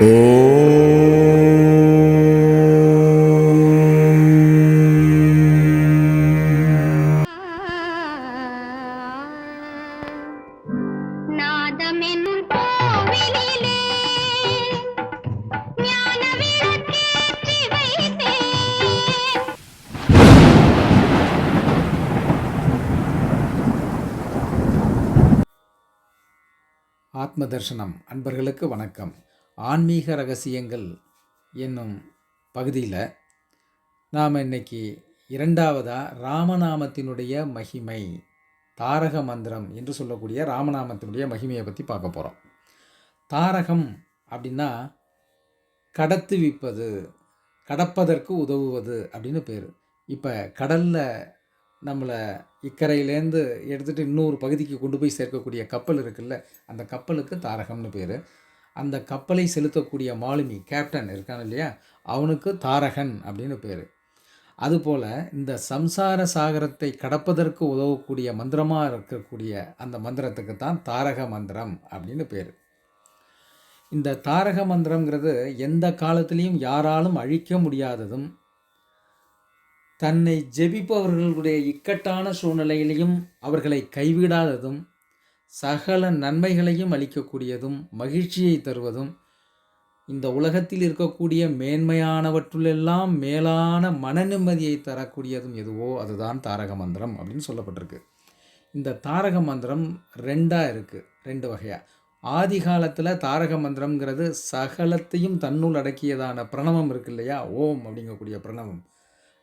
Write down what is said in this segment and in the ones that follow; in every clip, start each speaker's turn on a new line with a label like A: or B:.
A: ஆத்ம தர்ஷனம் அன்பர்களுக்கு வணக்கம். ஆன்மீக ரகசியங்கள் என்னும் பகுதியில் நாம் இன்னைக்கு இரண்டாவதாக ராமநாமத்தினுடைய மகிமை தாரக மந்திரம் என்று சொல்லக்கூடிய ராமநாமத்தினுடைய மகிமையை பற்றி பார்க்க போகிறோம் தாரகம் அப்படின்னா கடத்துவிப்பது கடப்பதற்கு உதவுவது அப்படின்னு பேர். இப்போ கடலில் நம்மளை இக்கரையிலேருந்து எடுத்துகிட்டு இன்னொரு பகுதிக்கு கொண்டு போய் சேர்க்கக்கூடிய கப்பல் இருக்குல்ல அந்த கப்பலுக்கு தாரகம்னு பேர். அந்த கப்பலை செலுத்தக்கூடிய மாலுமி கேப்டன் இருக்கான் இல்லையா? அவனுக்கு தாரகன் அப்படின்னு பேர். அதுபோல் இந்த சம்சார சாகரத்தை கடப்பதற்கு உதவக்கூடிய மந்திரமாக இருக்கக்கூடிய அந்த மந்திரத்துக்கு தான் தாரக மந்திரம் அப்படின்னு பேர். இந்த தாரக மந்திரங்கிறது எந்த காலத்திலையும் யாராலும் அழிக்க முடியாததும் தன்னை ஜெபிப்பவர்களுடைய இக்கட்டான சூழ்நிலையிலையும் அவர்களை கைவிடாததும் சகல நன்மைகளையும் அளிக்கக்கூடியதும் மகிழ்ச்சியை தருவதும் இந்த உலகத்தில் இருக்கக்கூடிய மேன்மையானவற்றுளெல்லாம் மேலான மன நிம்மதியை தரக்கூடியதும் எதுவோ அதுதான் தாரக மந்திரம் அப்படின்னு சொல்லப்பட்டிருக்கு. இந்த தாரக மந்திரம் ரெண்டாக இருக்குது ரெண்டு வகையாக ஆதி காலத்தில் தாரக மந்திரம்ங்கிறது சகலத்தையும் தன்னுள் அடக்கியதான பிரணவம் இருக்கு இல்லையா? ஓம் அப்படிங்கக்கூடிய பிரணவம்.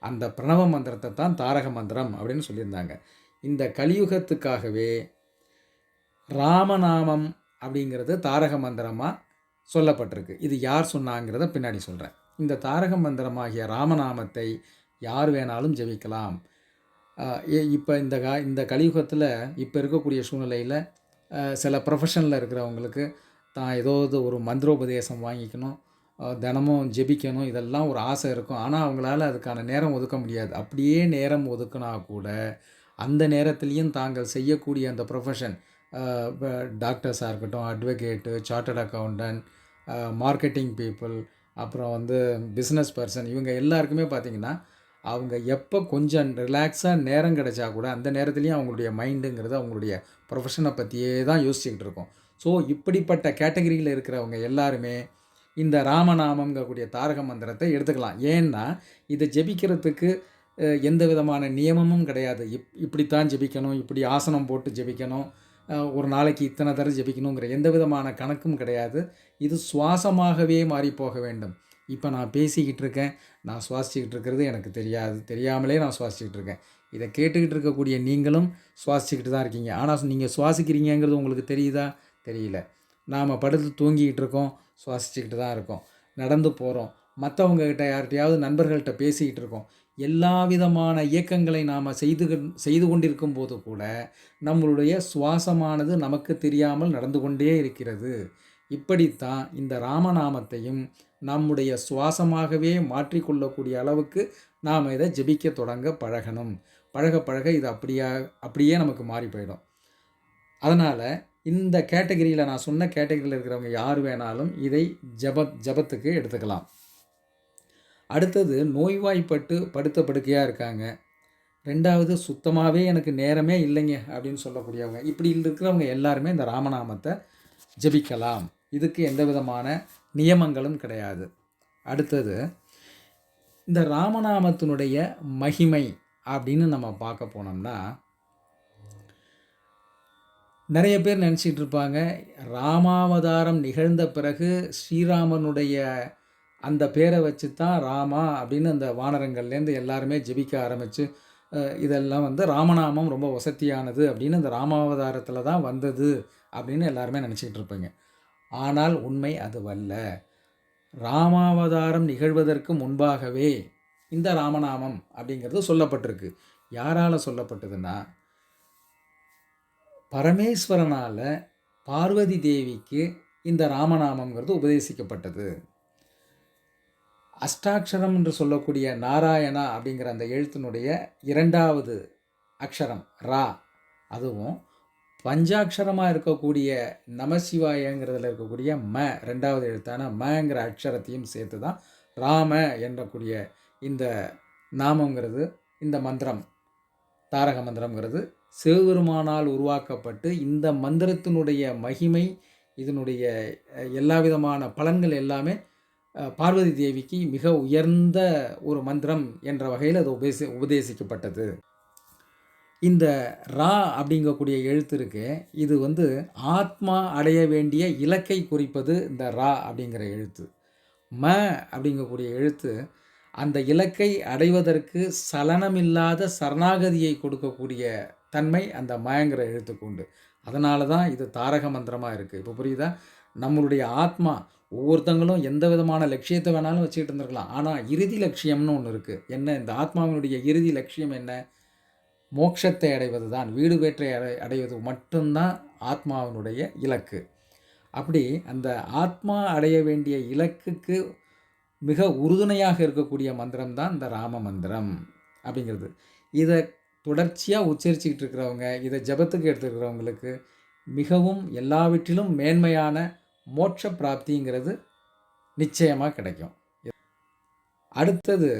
A: அந்த பிரணவ மந்திரத்தை தான் தாரக மந்திரம் அப்படின்னு சொல்லியிருந்தாங்க. இந்த கலியுகத்துக்காகவே ராமநாமம் அப்படிங்கிறது தாரக மந்திரமாக சொல்லப்பட்டிருக்கு. இது யார் சொன்னாங்கிறத பின்னாடி சொல்கிறேன் இந்த தாரக மந்திரமாகிய ராமநாமத்தை யார் வேணாலும் ஜெபிக்கலாம். இப்போ இந்த கா இந்த கலியுகத்தில் இப்போ இருக்கக்கூடிய சூழ்நிலையில் சில ப்ரொஃபஷனில் இருக்கிறவங்களுக்கு தான் ஏதாவது ஒரு மந்திரோபதேசம் வாங்கிக்கணும். தினமும் ஜெபிக்கணும். இதெல்லாம் ஒரு ஆசை இருக்கும். ஆனால் அவங்களால அதுக்கான நேரம் ஒதுக்க முடியாது. அப்படியே நேரம் ஒதுக்குனா கூட அந்த நேரத்துலேயும் தாங்கள் செய்யக்கூடிய அந்த ப்ரொஃபஷன் டாக்டர்ஸாக இருக்கட்டும் advocate chartered accountant marketing people அப்புறம் வந்து பிஸ்னஸ் பர்சன் இவங்க எல்லாருக்குமே பார்த்திங்கன்னா அவங்க எப்போ கொஞ்சம் ரிலாக்ஸாக நேரம் கிடைச்சா கூட அந்த நேரத்துலையும் அவங்களுடைய மைண்டுங்கிறது அவங்களுடைய ப்ரொஃபஷனை பற்றியே தான் யோசிச்சுக்கிட்டு இருக்கோம். ஸோ இப்படிப்பட்ட கேட்டகரியில் இருக்கிறவங்க எல்லாருமே இந்த ராமநாமங்கக்கூடிய தாரக மந்திரத்தை எடுத்துக்கலாம். ஏன்னா இதை ஜெபிக்கிறதுக்கு எந்த விதமான நியமமும் கிடையாது. இப் இப்படித்தான் ஜெபிக்கணும் இப்படி ஆசனம் போட்டு ஜெபிக்கணும் ஒரு நாளைக்கு இத்தனை தடவை ஜெபிக்கணுங்கிற எந்த விதமான கணக்கும் கிடையாது. இது சுவாசமாகவே மாறி போக வேண்டும். இப்போ நான் பேசிக்கிட்டு இருக்கேன். நான் சுவாசிச்சுக்கிட்டு இருக்கிறது எனக்கு தெரியாது. தெரியாமலே நான் சுவாசிச்சுக்கிட்டு இருக்கேன். இதை கேட்டுக்கிட்டு இருக்கக்கூடிய நீங்களும் சுவாசிச்சுக்கிட்டு தான் இருக்கீங்க. ஆனால் நீங்கள் சுவாசிக்கிறீங்கங்கிறது உங்களுக்கு தெரியுதா? தெரியல. நாம் படுத்து தூங்கிக்கிட்டு இருக்கோம். சுவாசிச்சுக்கிட்டு தான் இருக்கோம். நடந்து போகிறோம் மற்றவங்கக்கிட்ட யார்கிட்டையாவது நண்பர்கள்கிட்ட பேசிக்கிட்டு இருக்கோம். எல்லா விதமான இயக்கங்களை நாம் செய்து செய்து கொண்டிருக்கும் போது கூட நம்மளுடைய சுவாசமானது நமக்கு தெரியாமல் நடந்து கொண்டே இருக்கிறது. இப்படித்தான் இந்த ராமநாமத்தையும் நம்முடைய சுவாசமாகவே மாற்றிக்கொள்ளக்கூடிய அளவுக்கு நாம் இதை ஜெபிக்க தொடங்க பழகணும். பழக பழக இது அப்படியா அப்படியே நமக்கு மாறி போயிடும். அதனால் இந்த கேட்டகரியில் நான் சொன்ன கேட்டகரியில் இருக்கிறவங்க யார் வேணாலும் இதை ஜப ஜபத்துக்கு எடுத்துக்கலாம். அடுத்தது நோய்வாய்ப்பட்டு படுத்த படுக்கையாக இருக்காங்க. ரெண்டாவது சுத்தமாகவே எனக்கு நேரமே இல்லைங்க அப்படின்னு சொல்லக்கூடியவங்க. இப்படி இருக்கிறவங்க எல்லாருமே இந்த ராமநாமத்தை ஜெபிக்கலாம். இதுக்கு எந்த விதமான நியமங்களும் கிடையாது. அடுத்தது இந்த ராமநாமத்தினுடைய மகிமை அப்படின்னு நம்ம பார்க்க போனோம்னா நிறைய பேர் நினச்சிட்டு இருப்பாங்க ராமாவதாரம் நிகழ்ந்த பிறகு ஸ்ரீராமனுடைய அந்த பேரை வச்சு தான் ராமா அப்படின்னு அந்த வானரங்கள்லேருந்து எல்லாருமே ஜெபிக்க ஆரம்பித்து இதெல்லாம் வந்து ராமநாமம் ரொம்ப வசதியானது அப்படின்னு அந்த ராமாவதாரத்தில் தான் வந்தது அப்படின்னு எல்லாருமே நினச்சிக்கிட்டு இருப்பீங்க. ஆனால் உண்மை அதுவல்ல. ராமாவதாரம் நிகழ்வதற்கு முன்பாகவே இந்த ராமநாமம் அப்படிங்கிறது சொல்லப்பட்டிருக்கு. யாரால் சொல்லப்பட்டதுன்னா பரமேஸ்வரனால் பார்வதி தேவிக்கு இந்த ராமநாமங்கிறது உபதேசிக்கப்பட்டது. அஷ்டாட்சரம் என்று சொல்லக்கூடிய நாராயணா அப்படிங்கிற அந்த எழுத்தினுடைய இரண்டாவது அக்ஷரம் ரா. அதுவும் பஞ்சாட்சரமாக இருக்கக்கூடிய நமசிவாயங்கிறதுல இருக்கக்கூடிய ம ரெண்டாவது எழுத்தான மங்கிற அக்ஷரத்தையும் சேர்த்து தான் ராம என்றக்கூடிய இந்த நாமங்கிறது இந்த மந்திரம் தாரக மந்திரம்ங்கிறது சிவபெருமானால் உருவாக்கப்பட்டு இந்த மந்திரத்தினுடைய மகிமை இதனுடைய எல்லா விதமான பலன்கள் எல்லாமே பார்வதி தேவிக்கு மிக உயர்ந்த ஒரு மந்திரம் என்ற வகையில் அது உபதேசி உபதேசிக்கப்பட்டது. இந்த ரா அப்படிங்கக்கூடிய எழுத்து இருக்கு. இது வந்து ஆத்மா அடைய வேண்டிய இலக்கை குறிப்பது இந்த ரா அப்படிங்கிற எழுத்து. ம அப்படிங்கக்கூடிய எழுத்து அந்த இலக்கை அடைவதற்கு சலனமில்லாத சரணாகதியை கொடுக்கக்கூடிய தன்மை அந்த மயங்கிற எழுத்துக்கு உண்டு. அதனால தான் இது தாரக மந்திரமாக இருக்குது இப்போ புரியுதா? நம்மளுடைய ஆத்மா ஒவ்வொருத்தங்களும் எந்த விதமான லட்சியத்தை வேணாலும் வச்சுக்கிட்டு இருந்திருக்கலாம். ஆனால் இறுதி லட்சியம்னு ஒன்று இருக்குது என்ன? இந்த ஆத்மாவினுடைய இறுதி லட்சியம் என்ன? மோட்சத்தை அடைவது தான் வீடு வேற்றை அடை அடைவது மட்டும்தான் ஆத்மாவினுடைய இலக்கு. அப்படி அந்த ஆத்மா அடைய வேண்டிய இலக்குக்கு மிக உறுதுணையாக இருக்கக்கூடிய மந்திரம் தான் இந்த ராம மந்திரம் அப்படிங்கிறது. இதை தொடர்ச்சியாக உச்சரிச்சுக்கிட்டு இருக்கிறவங்க இதை ஜபத்துக்கு எடுத்துருக்கிறவங்களுக்கு மிகவும் எல்லாவற்றிலும் மேன்மையான மோட்ச பிராப்திங்கிறது நிச்சயமாக கிடைக்கும். அடுத்தது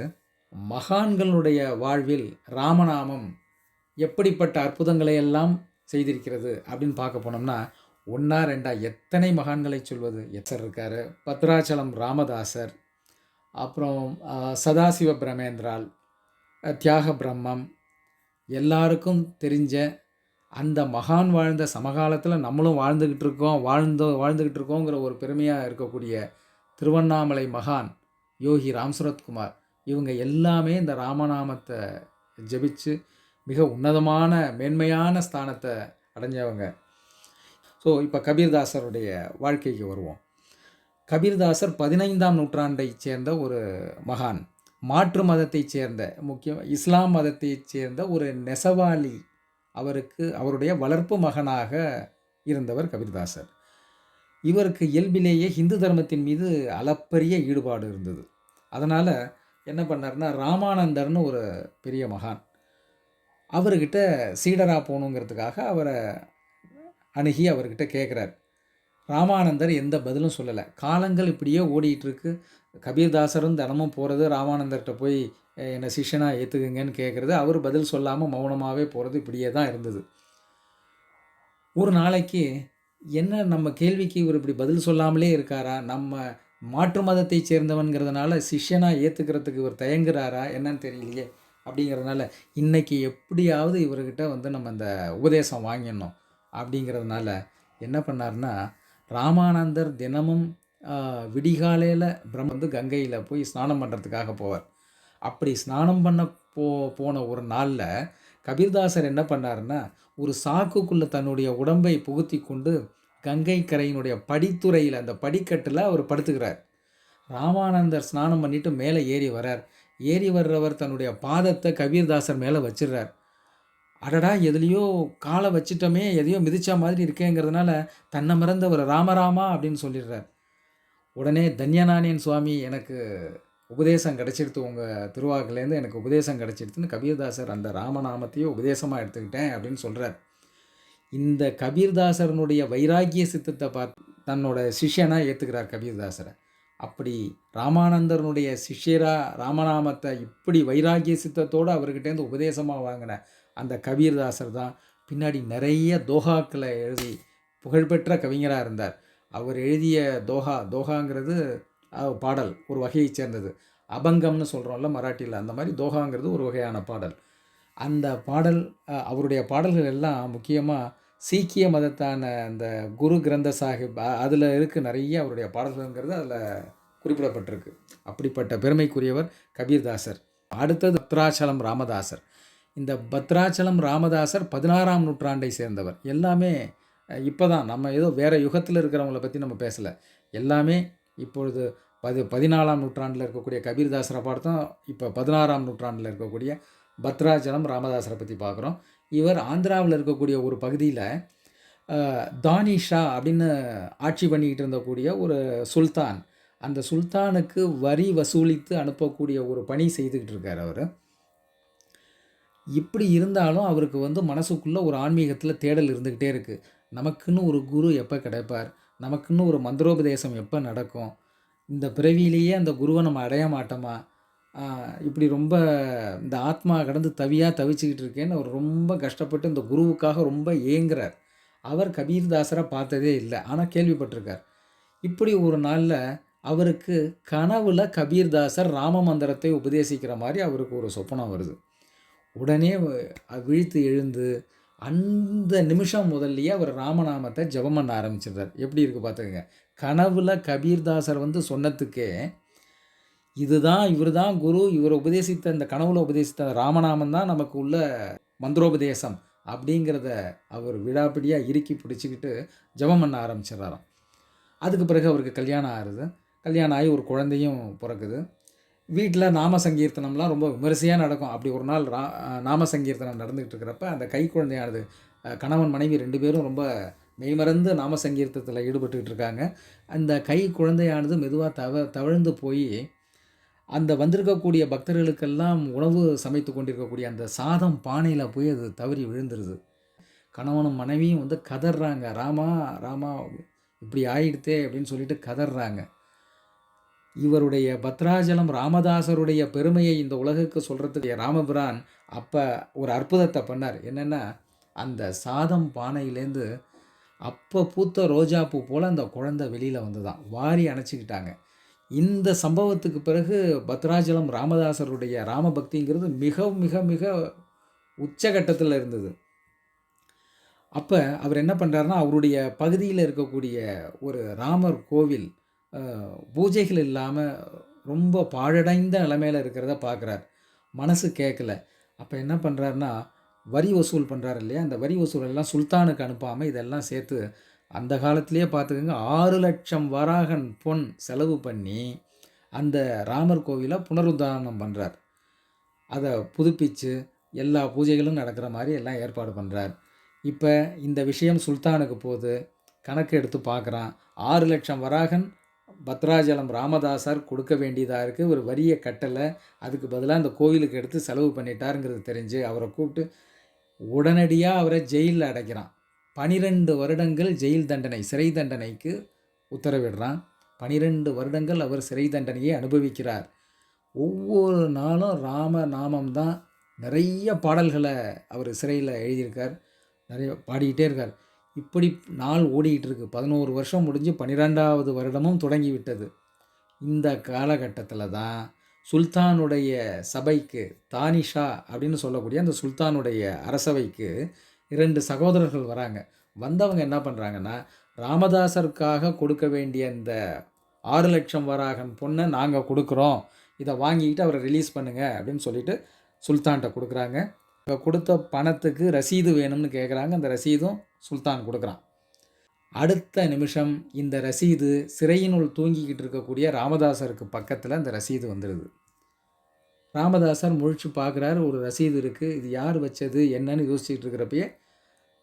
A: மகான்களுடைய வாழ்வில் ராமநாமம் எப்படிப்பட்ட அற்புதங்களை எல்லாம் செய்திருக்கிறது அப்படின்னு பார்க்க போனோம்னா ஒன்றா ரெண்டா எத்தனை மகான்களை சொல்வது? எத்தர் இருக்கார் பத்ராச்சலம் ராமதாசர் அப்புறம் சதாசிவ பிரமேந்திரால் தியாக பிரம்மம் எல்லாருக்கும் தெரிஞ்ச அந்த மகான் வாழ்ந்த சமகாலத்தில் நம்மளும் வாழ்ந்துக்கிட்டு இருக்கோம் வாழ்ந்து வாழ்ந்துக்கிட்டு இருக்கோங்கிற ஒரு பெருமையாக இருக்கக்கூடிய திருவண்ணாமலை மகான் யோகி ராம்சரத்குமார் இவங்க எல்லாமே இந்த ராமநாமத்தை ஜெபிச்சு மிக உன்னதமான மேன்மையான ஸ்தானத்தை அடைஞ்சவங்க. ஸோ இப்போ கபீர்தாசருடைய வாழ்க்கைக்கு வருவோம். கபீர்தாசர் பதினைந்தாம் நூற்றாண்டை சேர்ந்த ஒரு மகான். மாற்று மதத்தைச் சேர்ந்த முக்கியம் இஸ்லாம் மதத்தைச் சேர்ந்த ஒரு நெசவாளி அவருக்கு அவருடைய வளர்ப்பு மகனாக இருந்தவர் கபிர்தாசர். இவருக்கு இயல்பிலேயே ஹிந்து தர்மத்தின் மீது அளப்பரிய ஈடுபாடு இருந்தது. அதனால் என்ன பண்ணார்னா ராமானந்தர்னு ஒரு பெரிய மகான். அவர்கிட்ட சீடராக போகணுங்கிறதுக்காக அவரை அணுகி அவர்கிட்ட கேட்குறார் ராமானந்தர் எந்த பதிலும் சொல்லலை. காலங்கள் இப்படியே ஓடிட்டு இருக்கு. கபீர்தாசரும் தினமும் போகிறது ராமானந்தர்கிட்ட போய் என்னை சிஷ்யனாக ஏற்றுக்குங்கன்னு கேட்குறது அவர் பதில் சொல்லாமல் மௌனமாகவே போகிறது இப்படியே தான் இருந்தது. ஒரு நாளைக்கு என்ன நம்ம கேள்விக்கு இவர் இப்படி பதில் சொல்லாமலே இருக்காரா? நம்ம மாற்று மதத்தை சேர்ந்தவன்கிறதுனால சிஷ்யனாக ஏற்றுக்கிறதுக்கு இவர் தயங்குறாரா? என்னன்னு தெரியலையே. அப்படிங்கிறதுனால இன்றைக்கி எப்படியாவது இவர்கிட்ட வந்து நம்ம அந்த உபதேசம் வாங்கிடணும். அப்படிங்கிறதுனால என்ன பண்ணார்னா ராமானந்தர் தினமும் விடிகாலையில் பிரம்ம வந்து கங்கையில் போய் ஸ்நானம் பண்ணுறதுக்காக போவார். அப்படி ஸ்நானம் பண்ண போ போன ஒரு நாளில் கபீர்தாசர் என்ன பண்ணாருன்னா ஒரு சாக்குக்குள்ளே தன்னுடைய உடம்பை புகுத்தி கொண்டு கங்கை கரையினுடைய படித்துறையில் அந்த படிக்கட்டில் அவர் படுத்துக்கிறார். ராமானந்தர் ஸ்நானம் பண்ணிட்டு மேலே ஏறி வரார் ஏறி வர்றவர் தன்னுடைய பாதத்தை கபீர்தாசர் மேலே வச்சிடுறார். அடடா எதுலேயோ காலை வச்சிட்டோமே எதையோ மிதிச்சா மாதிரி இருக்கேங்கிறதுனால தன்னை மறந்தவர் ராமராமா அப்படின்னு சொல்லிடுறார். உடனே தன்யநாணியன் சுவாமி எனக்கு உபதேசம் கிடச்சிடுத்து உங்கள் திருவாக்குலேருந்து எனக்கு உபதேசம் கிடச்சிடுத்துன்னு கபீர்தாசர் அந்த ராமநாமத்தையும் உபதேசமாக எடுத்துக்கிட்டேன் அப்படின்னு சொல்கிறார் இந்த கபீர்தாசரனுடைய வைராகிய சித்தத்தை பார்த்து தன்னோட சிஷ்யனாக ஏற்றுக்கிறார் கபீர்தாசரை. அப்படி ராமானந்தரனுடைய சிஷ்யரா ராமநாமத்தை இப்படி வைராகிய சித்தத்தோடு அவர்கிட்டேருந்து உபதேசமாக வாங்கின அந்த கபீர்தாசர் தான் பின்னாடி நிறைய தோஹாக்களை எழுதி புகழ்பெற்ற கவிஞராக இருந்தார். அவர் எழுதிய தோஹா தோஹாங்கிறது பாடல் ஒரு வகையைச் சேர்ந்தது. அபங்கம்னு சொல்கிறோம்ல மராட்டியில் அந்த மாதிரி தோஹாங்கிறது ஒரு வகையான பாடல். அந்த பாடல் அவருடைய பாடல்கள் எல்லாம் முக்கியமாக சீக்கிய மதத்தான அந்த குரு கிரந்த சாஹிப் அதில் இருக்குது நிறைய அவருடைய பாடல்கள்ங்கிறது அதில் குறிப்பிடப்பட்டிருக்கு. அப்படிப்பட்ட பெருமைக்குரியவர் கபீர்தாசர். அடுத்தது பத்ராச்சலம் ராமதாசர். இந்த பத்ராச்சலம் ராமதாசர் பதினாறாம் நூற்றாண்டை சேர்ந்தவர். எல்லாமே இப்போ தான் நம்ம ஏதோ வேறு யுகத்தில் இருக்கிறவங்கள பற்றி நம்ம பேசலை. எல்லாமே இப்பொழுது பதி பதினாலாம் நூற்றாண்டில் இருக்கக்கூடிய கபீர்தாசரை பார்த்தோம் இப்போ பதினாறாம் நூற்றாண்டில் இருக்கக்கூடிய பத்ராஜலம் ராமதாசரை பற்றி பார்க்குறோம். இவர் ஆந்திராவில் இருக்கக்கூடிய ஒரு பகுதியில் தானிஷா அப்படின்னு ஆட்சி பண்ணிக்கிட்டு இருந்தக்கூடிய ஒரு சுல்தான். அந்த சுல்தானுக்கு வரி வசூலித்து அனுப்பக்கூடிய ஒரு பணி செய்துக்கிட்டு இருக்கார் அவர். இப்படி இருந்தாலும் அவருக்கு வந்து மனசுக்குள்ளே ஒரு ஆன்மீகத்தில் தேடல் இருந்துக்கிட்டே இருக்குது நமக்குன்னு ஒரு குரு எப்போ கிடைப்பார்? நமக்குன்னு ஒரு மந்திரோபதேசம் எப்போ நடக்கும்? இந்த பிறவியிலேயே அந்த குருவை நம்ம அடைய மாட்டோமா? இப்படி ரொம்ப இந்த ஆத்மா கடந்து தவியாக தவிச்சுக்கிட்டு இருக்கேன்னு அவர் ரொம்ப கஷ்டப்பட்டு இந்த குருவுக்காக ரொம்ப ஏங்குறார். அவர் கபீர்தாசரை பார்த்ததே இல்லை. ஆனால் கேள்விப்பட்டிருக்கார். இப்படி ஒரு நாளில் அவருக்கு கனவுல கபீர்தாசர் ராம மந்திரத்தை உபதேசிக்கிற மாதிரி அவருக்கு ஒரு சொப்பனம் வருது. உடனே விழித்து எழுந்து அந்த நிமிஷம் முதல்லையே அவர் ராமநாமத்தை ஜெபம் பண்ண ஆரம்பிச்சிடுறார். எப்படி இருக்கு பார்த்துக்கங்க. கனவுல கபீர்தாசர் வந்து சொன்னதுக்கு இதுதான் இவர் தான் குரு இவர் உபதேசித்த இந்த கனவுல உபதேசித்த ராமநாமம் தான் நமக்கு உள்ள மந்திரோபதேசம் அப்படிங்கிறத அவர் விடாப்பிடியாக இறுக்கி பிடிச்சிக்கிட்டு ஜெபம் பண்ண ஆரம்பிச்சிடுறாராம். அதுக்கு பிறகு அவருக்கு கல்யாணம் ஆகுது. கல்யாணம் ஆகி ஒரு குழந்தையும் பிறக்குது. வீட்டில் நாம சங்கீர்த்தனம்லாம் ரொம்ப விமரிசையாக நடக்கும். அப்படி ஒரு நாள் ரா நாம சங்கீர்த்தனம் நடந்துகிட்டு இருக்கிறப்ப அந்த கை குழந்தையானது கணவன் மனைவி ரெண்டு பேரும் ரொம்ப மெய்மறந்து நாம சங்கீர்த்தத்தில் ஈடுபட்டுக்கிட்டு இருக்காங்க அந்த கை குழந்தையானது மெதுவாக தவ தவழ்ந்து போய் அந்த வந்திருக்கக்கூடிய பக்தர்களுக்கெல்லாம் உணவு சமைத்து கொண்டிருக்கக்கூடிய அந்த சாதம் பானையில் போய் அது தவறி விழுந்துருது. கணவனும் மனைவியும் வந்து கதறாங்க ராமா ராமா இப்படி ஆயிடுத்தே அப்படின்னு சொல்லிட்டு கதறாங்க இவருடைய பத்ராஜலம் ராமதாசருடைய பெருமையை இந்த உலகுக்கு சொல்கிறதுக்கு ராமபிரான் அப்போ ஒரு அற்புதத்தை பண்ணார். என்னென்னா அந்த சாதம் பானையிலேருந்து அப்போ பூத்த ரோஜாப்பூ போல் அந்த குழந்தை வெளியில் வந்துதான் வாரி அணைச்சிக்கிட்டாங்க. இந்த சம்பவத்துக்கு பிறகு பத்ராஜலம் ராமதாசருடைய ராமபக்திங்கிறது மிக மிக மிக உச்சகட்டத்தில் இருந்தது. அப்போ அவர் என்ன பண்ணுறாருன்னா அவருடைய பகுதியில் இருக்கக்கூடிய ஒரு ராமர் கோவில் பூஜைகள் இல்லாமல் ரொம்ப பாழடைந்த நிலைமையில் இருக்கிறத பார்க்குறார் மனசு கேட்கல அப்போ என்ன பண்ணுறாருன்னா வரி வசூல் பண்ணுறாரு இல்லையா? அந்த வரி வசூல் எல்லாம் சுல்தானுக்கு அனுப்பாமல் இதெல்லாம் சேர்த்து அந்த காலத்திலேயே பார்த்துக்கோங்க ஆறு லட்சம் வராகன் பொன் செலவு பண்ணி அந்த ராமர் கோவிலை புனருத்தாரணம் பண்ணுறார் அதை புதுப்பிச்சு எல்லா பூஜைகளும் நடக்கிற மாதிரி எல்லாம் ஏற்பாடு பண்ணுறார் இப்போ இந்த விஷயம் சுல்தானுக்கு போகுது. கணக்கு எடுத்து பார்க்குறான் ஆறு லட்சம் வராகன் பத்ராஜலம் ராமதாசார் கொடுக்க வேண்டியதாக இருக்குது ஒரு வரிய கட்டளை. அதுக்கு பதிலாக அந்த கோவிலுக்கு எடுத்து செலவு பண்ணிட்டாருங்கிறது தெரிஞ்சு அவரை கூப்பிட்டு உடனடியாக அவரை ஜெயிலில் அடைக்கிறான். பனிரெண்டு வருடங்கள் ஜெயில் தண்டனை சிறை தண்டனைக்கு உத்தரவிடுறான். பனிரெண்டு வருடங்கள் அவர் சிறை தண்டனையை அனுபவிக்கிறார். ஒவ்வொரு நாளும் ராம நாமம் தான் நிறைய பாடல்களை அவர் சிறையில் எழுதியிருக்கார். நிறைய பாடிக்கிட்டே இருக்கார். இப்படி நாள் ஓடிக்கிட்டு இருக்கு பதினோரு வருஷம் முடிஞ்சு பன்னிரெண்டாவது வருடமும் தொடங்கிவிட்டது. இந்த காலகட்டத்தில் தான் சுல்தானுடைய சபைக்கு தானிஷா அப்படின்னு சொல்லக்கூடிய அந்த சுல்தானுடைய அரசவைக்கு இரண்டு சகோதரர்கள் வராங்க. வந்தவங்க என்ன பண்ணுறாங்கன்னா ராமதாசருக்காக கொடுக்க வேண்டிய இந்த ஆறு லட்சம் வராகன் பொண்ணை நாங்கள் கொடுக்குறோம். இதை வாங்கிக்கிட்டு அவரை ரிலீஸ் பண்ணுங்கள் அப்படின்னு சொல்லிட்டு சுல்தான்கிட்ட கொடுக்குறாங்க. இப்போ கொடுத்த பணத்துக்கு ரசீது வேணும்னு கேட்குறாங்க அந்த ரசீதும் சுல்தான் கொடுக்குறான். அடுத்த நிமிஷம் இந்த ரசீது சிறையினுள் தூங்கிக்கிட்டு இருக்கக்கூடிய ராமதாசருக்கு பக்கத்தில் அந்த ரசீது வந்துடுது ராமதாசர் முழிச்சு பார்க்குறாரு ஒரு ரசீது இருக்குது இது யார் வச்சது என்னன்னு யோசிச்சுட்டு இருக்கிறப்பயே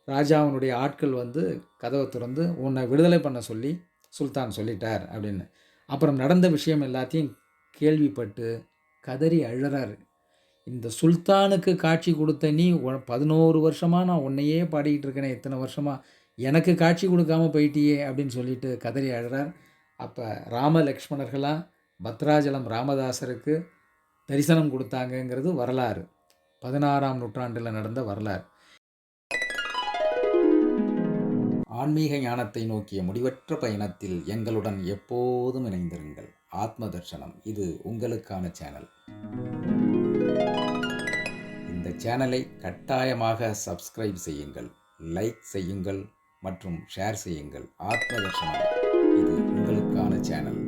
A: ராஜாவினுடைய ஆட்கள் வந்து கதவை திறந்து உன்னை விடுதலை பண்ண சொல்லி சுல்தான் சொல்லிட்டார் அப்படின்னு. அப்புறம் நடந்த விஷயம் எல்லாத்தையும் கேள்விப்பட்டு கதறி அழுறாரு. இந்த சுல்தானுக்கு காட்சி கொடுத்த நீ பதினோரு வருஷமாக நான் உன்னையே பாடிக்கிட்டு இருக்கேனே இத்தனை வருஷமாக எனக்கு காட்சி கொடுக்காம போயிட்டியே அப்படின்னு சொல்லிட்டு கதறி அழறார். அப்போ ராம லக்ஷ்மணர்களாக பத்ராஜலம் ராமதாசருக்கு தரிசனம் கொடுத்தாங்கங்கிறது வரலாறு. பதினாறாம் நூற்றாண்டில் நடந்த வரலாறு. ஆன்மீக ஞானத்தை நோக்கிய முடிவற்ற பயணத்தில் எங்களுடன் எப்போதும் இணைந்திருங்கள். ஆத்ம தர்ஷனம் இது உங்களுக்கான சேனல். சேனலை கட்டாயமாக சப்ஸ்கிரைப் செய்யுங்கள் லைக் செய்யுங்கள் மற்றும் ஷேர் செய்யுங்கள். ஆத்மதர்ஷனம் இது உங்களுக்கான சேனல்